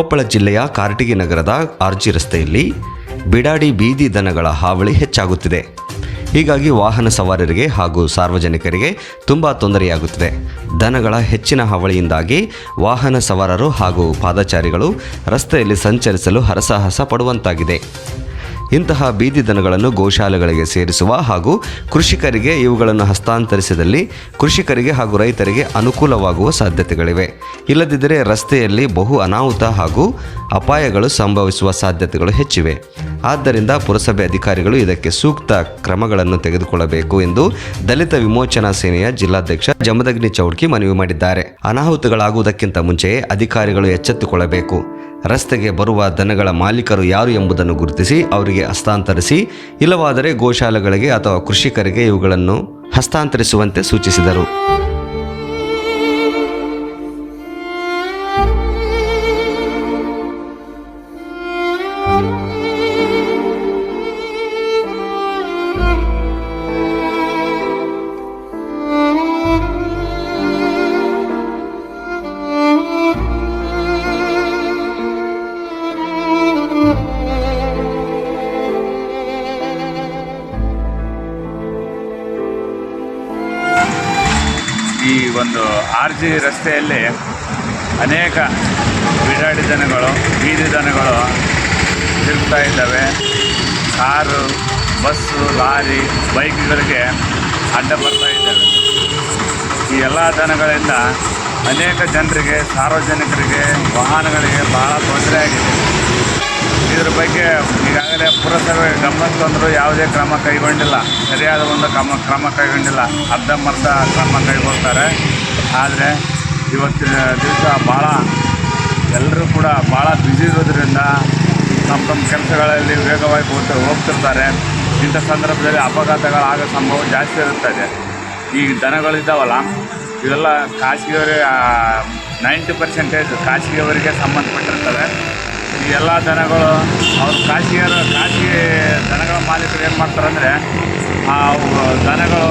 ಕೊಪ್ಪಳ ಜಿಲ್ಲೆಯ ಕಾರಟಗಿ ನಗರದ ಆರ್ಜಿ ರಸ್ತೆಯಲ್ಲಿ ಬಿಡಾಡಿ ಬೀದಿ ದನಗಳ ಹಾವಳಿ ಹೆಚ್ಚಾಗುತ್ತಿದೆ. ಹೀಗಾಗಿ ವಾಹನ ಸವಾರರಿಗೆ ಹಾಗೂ ಸಾರ್ವಜನಿಕರಿಗೆ ತುಂಬ ತೊಂದರೆಯಾಗುತ್ತಿದೆ. ದನಗಳ ಹೆಚ್ಚಿನ ಹಾವಳಿಯಿಂದಾಗಿ ವಾಹನ ಸವಾರರು ಹಾಗೂ ಪಾದಚಾರಿಗಳು ರಸ್ತೆಯಲ್ಲಿ ಸಂಚರಿಸಲು ಹರಸಾಹಸ ಪಡುವಂತಾಗಿದೆ. ಇಂತಹ ಬೀದಿ ದನಗಳನ್ನು ಗೋಶಾಲೆಗಳಿಗೆ ಸೇರಿಸುವ ಹಾಗೂ ಕೃಷಿಕರಿಗೆ ಇವುಗಳನ್ನು ಹಸ್ತಾಂತರಿಸಿದಲ್ಲಿ ಕೃಷಿಕರಿಗೆ ಹಾಗೂ ರೈತರಿಗೆ ಅನುಕೂಲವಾಗುವ ಸಾಧ್ಯತೆಗಳಿವೆ. ಇಲ್ಲದಿದ್ದರೆ ರಸ್ತೆಯಲ್ಲಿ ಬಹು ಅನಾಹುತ ಹಾಗೂ ಅಪಾಯಗಳು ಸಂಭವಿಸುವ ಸಾಧ್ಯತೆಗಳು ಹೆಚ್ಚಿವೆ. ಆದ್ದರಿಂದ ಪುರಸಭೆ ಅಧಿಕಾರಿಗಳು ಇದಕ್ಕೆ ಸೂಕ್ತ ಕ್ರಮಗಳನ್ನು ತೆಗೆದುಕೊಳ್ಳಬೇಕು ಎಂದು ದಲಿತ ವಿಮೋಚನಾ ಸೇನೆಯ ಜಿಲ್ಲಾಧ್ಯಕ್ಷ ಜಮದಗ್ನಿ ಚೌಡ್ಕಿ ಮನವಿ ಮಾಡಿದ್ದಾರೆ. ಅನಾಹುತಗಳಾಗುವುದಕ್ಕಿಂತ ಮುಂಚೆಯೇ ಅಧಿಕಾರಿಗಳು ಎಚ್ಚೆತ್ತುಕೊಳ್ಳಬೇಕು. ರಸ್ತೆಗೆ ಬರುವ ದನಗಳ ಮಾಲೀಕರು ಯಾರು ಎಂಬುದನ್ನು ಗುರುತಿಸಿ ಅವರಿಗೆ ಹಸ್ತಾಂತರಿಸಿ, ಇಲ್ಲವಾದರೆ ಗೋಶಾಲೆಗಳಿಗೆ ಅಥವಾ ಕೃಷಿಕರಿಗೆ ಇವುಗಳನ್ನು ಹಸ್ತಾಂತರಿಸುವಂತೆ ಸೂಚಿಸಿದರು. ಈ ಒಂದು ಆರ್ ಜಿ ರಸ್ತೆಯಲ್ಲಿ ಅನೇಕ ಬಿಡಾಡಿ ದನಗಳು, ಬೀದಿ ದನಗಳು ತಿರುಗ್ತಾ ಇದ್ದಾವೆ. ಕಾರು, ಬಸ್ಸು, ಲಾರಿ, ಬೈಕ್ಗಳಿಗೆ ಅಡ್ಡ ಬರ್ತಾ ಇದ್ದಾವೆ. ಈ ಎಲ್ಲ ದನಗಳಿಂದ ಅನೇಕ ಜನರಿಗೆ, ಸಾರ್ವಜನಿಕರಿಗೆ, ವಾಹನಗಳಿಗೆ ಬಹಳ ತೊಂದರೆ ಆಗಿದೆ. ಇದ್ರ ಬಗ್ಗೆ ಈಗಾಗಲೇ ಪುರಸಭೆ ಗಮನಕ್ಕೆ ತಂದರೂ ಯಾವುದೇ ಕ್ರಮ ಕೈಗೊಂಡಿಲ್ಲ. ಸರಿಯಾದ ಒಂದು ಕ್ರಮ ಕ್ರಮ ಕೈಗೊಂಡಿಲ್ಲ. ಅರ್ಧಂಬರ್ಧ ಕ್ರಮ ಕೈಗೊಳ್ತಾರೆ. ಆದರೆ ಇವತ್ತಿನ ದಿವಸ ಭಾಳ ಎಲ್ಲರೂ ಕೂಡ ಭಾಳ ಬ್ಯುಸಿ ಇರೋದ್ರಿಂದ ತಮ್ಮ ತಮ್ಮ ಕೆಲಸಗಳಲ್ಲಿ ವೇಗವಾಗಿ ಹೋಗ್ತಾ ಹೋಗ್ತಿರ್ತಾರೆ. ಇಂಥ ಸಂದರ್ಭದಲ್ಲಿ ಅಪಘಾತಗಳಾಗೋ ಸಂಭವ ಜಾಸ್ತಿ ಇರುತ್ತದೆ ಈ ದನಗಳಿದ್ದಾವಲ್ಲ, ಇವೆಲ್ಲ ಖಾಸಗಿಯವರಿಗೆ ನೈಂಟಿ ಪರ್ಸೆಂಟೇಜ್ ಖಾಸಗಿಯವರಿಗೆ ಸಂಬಂಧಪಟ್ಟಿರ್ತವೆ. ಈ ಎಲ್ಲ ದನಗಳು, ಅವ್ರು ಖಾಸಗಿಯರು ಖಾಸಗಿ ದನಗಳ ಮಾಲೀಕರು ಏನು ಮಾಡ್ತಾರೆ ಅಂದರೆ ಆ ದನಗಳು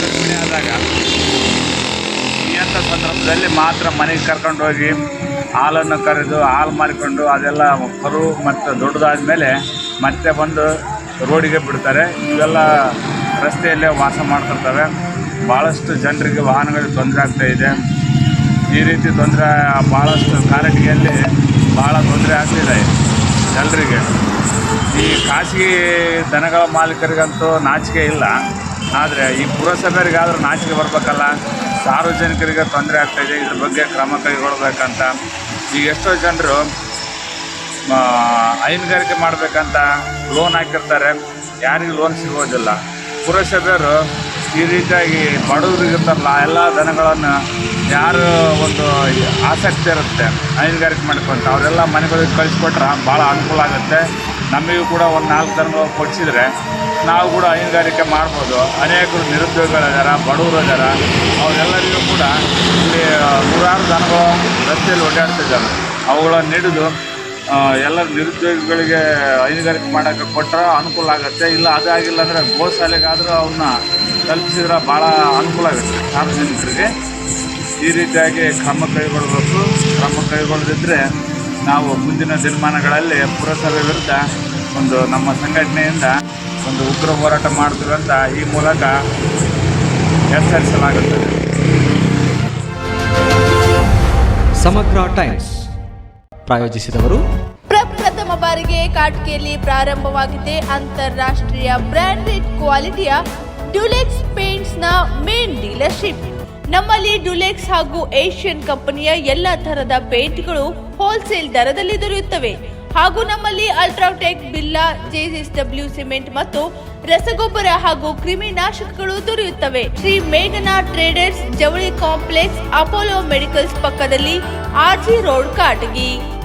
ಗರ್ಭಿಣಿ ಆದಾಗ ಈ ಸಂದರ್ಭದಲ್ಲಿ ಮಾತ್ರ ಮನೆಗೆ ಕರ್ಕೊಂಡು ಹೋಗಿ ಹಾಲನ್ನು ಕರೆದು ಹಾಲು ಮಾರಿಕೊಂಡು ಅದೆಲ್ಲ ಕರು ಮತ್ತು ದೊಡ್ಡದಾದ ಮೇಲೆ ಮತ್ತೆ ಬಂದು ರೋಡಿಗೆ ಬಿಡ್ತಾರೆ. ಇವೆಲ್ಲ ರಸ್ತೆಯಲ್ಲೇ ವಾಸ ಮಾಡ್ತಿರ್ತವೆ. ಭಾಳಷ್ಟು ಜನರಿಗೆ ವಾಹನಗಳಿಗೆ ತೊಂದರೆ ಆಗ್ತಾಯಿದೆ ಈ ರೀತಿ ತೊಂದರೆ ಭಾಳಷ್ಟು ಕಾರಟಿಗೆಯಲ್ಲಿ ಭಾಳ ತೊಂದರೆ ಆಗ್ತಿದೆ. ಜನರಿಗೆ ಈ ಖಾಸಗಿ ದನಗಳ ಮಾಲೀಕರಿಗಂತೂ ನಾಚಿಕೆ ಇಲ್ಲ. ಆದರೆ ಈ ಪುರಸಭೆಗಾದರೂ ನಾಚಿಕೆ ಬರಬೇಕಲ್ಲ? ಸಾರ್ವಜನಿಕರಿಗೆ ತೊಂದರೆ ಆಗ್ತಾಯಿದೆ ಇದ್ರ ಬಗ್ಗೆ ಕ್ರಮ ಕೈಗೊಳ್ಬೇಕಂತ. ಈಗ ಎಷ್ಟೋ ಜನರು ಹೈನುಗಾರಿಕೆ ಮಾಡಬೇಕಂತ ಲೋನ್ ಹಾಕಿರ್ತಾರೆ. ಯಾರಿಗೂ ಲೋನ್ ಸಿಗೋದಿಲ್ಲ. ಪುರಸಭೆಯವರು ಈ ರೀತಿಯಾಗಿ ಬಡವರಿಗಿರ್ತಾರಲ್ಲ ಎಲ್ಲ ದನಗಳನ್ನು ಯಾರು ಒಂದು ಆಸಕ್ತಿ ಇರುತ್ತೆ, ಹೈನುಗಾರಿಕೆ ಮಾಡ್ಕೊಂತ ಅವರೆಲ್ಲ ಮನೆಗಳಿಗೆ ಕಳಿಸ್ಕೊಟ್ರೆ ಭಾಳ ಅನುಕೂಲ ಆಗುತ್ತೆ. ನಮಗೂ ಕೂಡ ಒಂದು ನಾಲ್ಕು ದನಗಳು ಕೊಡಿಸಿದ್ರೆ ನಾವು ಕೂಡ ಹೈನುಗಾರಿಕೆ ಮಾಡ್ಬೋದು. ಅನೇಕರು ನಿರುದ್ಯೋಗಿಗಳಿದ್ದಾರೆ ಬಡವರು ಇದ್ದಾರೆ ಅವರೆಲ್ಲರಿಗೂ ಕೂಡ ಇಲ್ಲಿ ನೂರಾರು ದನಗಳು ರಸ್ತೆಯಲ್ಲಿ ಓಡಾಡ್ತಿದ್ದಾರೆ. ಅವುಗಳನ್ನು ಹಿಡಿದು ಎಲ್ಲ ನಿರುದ್ಯೋಗಿಗಳಿಗೆ ಹೈನುಗಾರಿಕೆ ಮಾಡೋಕ್ಕೆ ಕೊಟ್ಟರೆ ಅನುಕೂಲ ಆಗುತ್ತೆ. ಇಲ್ಲ ಅದಾಗಿಲ್ಲ ಅಂದರೆ ಗೋಶಾಲೆಗಾದರೂ ಅವನ್ನ ತಲುಪಿಸಿದ್ರೆ ಭಾಳ ಅನುಕೂಲ ಆಗುತ್ತೆ. ಸಾರ್ವಜನಿಕರಿಗೆ ಈ ರೀತಿಯಾಗಿ ಕ್ರಮ ಕೈಗೊಳ್ಳಬೇಕು ಕ್ರಮ ಕೈಗೊಳ್ಳದಿದ್ದರೆ ನಾವು ಮುಂದಿನ ದಿನಮಾನಗಳಲ್ಲಿ ಪುರಸಭೆ ವಿರುದ್ಧ ಒಂದು ನಮ್ಮ ಸಂಘಟನೆಯಿಂದ ಒಂದು ಉಗ್ರ ಹೋರಾಟ ಮಾಡ್ತೀವಿ ಅಂತ ಈ ಮೂಲಕ ಎಚ್ಚರಿಸಲಾಗುತ್ತದೆ. ಸಮಗ್ರ ಟೈಮ್ಸ್. ಪ್ರಾಯೋಜಿಸಿದವರು ಪ್ರಪ್ರಥಮ ಬಾರಿಗೆ ಕಾಟ್ಕೆಯಲ್ಲಿ ಪ್ರಾರಂಭವಾಗಿದೆ ಅಂತಾರಾಷ್ಟ್ರೀಯ ಬ್ರಾಂಡೆಡ್ ಕ್ವಾಲಿಟಿಯ ಡ್ಯುಲೆಕ್ಸ್ ಪೇಂಟ್ಸ್ನ ಮೇನ್ ಡೀಲರ್ಶಿಪ್. ನಮ್ಮಲ್ಲಿ ಡ್ಯುಲೆಕ್ಸ್ ಹಾಗೂ ಏಷ್ಯನ್ ಕಂಪನಿಯ ಎಲ್ಲ ತರಹದ ಪೇಂಟ್ಗಳು ಹೋಲ್ಸೇಲ್ ದರದಲ್ಲಿ ದೊರೆಯುತ್ತವೆ. ಹಾಗೂ ನಮ್ಮಲ್ಲಿ ಅಲ್ಟ್ರಾಟೆಕ್ ಬಿಲ್ಲಾ ಜೆಎಸ್ಡಬ್ಲ್ಯೂ ಸಿಮೆಂಟ್ ಮತ್ತು ರಸಗೊಬ್ಬರ ಹಾಗೂ ಕ್ರಿಮಿನಾಶಕಗಳು ದೊರೆಯುತ್ತವೆ. ಶ್ರೀ ಮೇಘನಾ ಟ್ರೇಡರ್ಸ್ ಜವಳಿ ಕಾಂಪ್ಲೆಕ್ಸ್ ಅಪೋಲೋ ಮೆಡಿಕಲ್ಸ್ ಪಕ್ಕದಲ್ಲಿ ಆರ್ಜಿ ರೋಡ್, ಕಾಟಗಿ.